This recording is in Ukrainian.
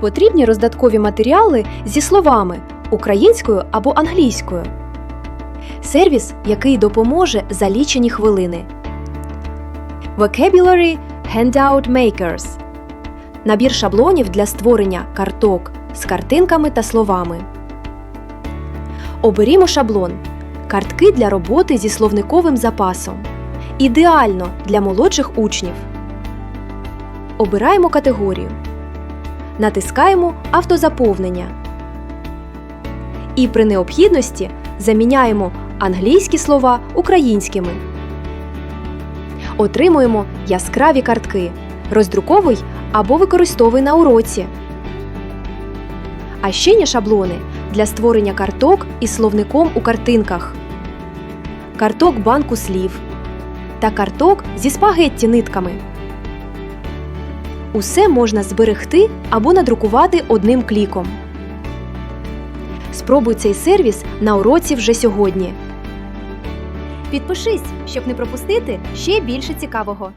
Потрібні роздаткові матеріали зі словами українською або англійською. Сервіс, який допоможе за лічені хвилини. Vocabulary Handout Makers Набір шаблонів для створення карток з картинками та словами. Оберімо шаблон. Картки для роботи зі словниковим запасом. Ідеально для молодших учнів. Обираємо категорію. Натискаємо Автозаповнення. І при необхідності заміняємо англійські слова українськими. Отримуємо яскраві картки. Роздруковуй або використовуй на уроці. А ще є шаблони для створення карток із словником у картинках, карток банку слів та карток зі спагетті нитками. Усе можна зберегти або надрукувати одним кліком. Спробуй цей сервіс на уроці вже сьогодні. Підпишись, щоб не пропустити ще більше цікавого.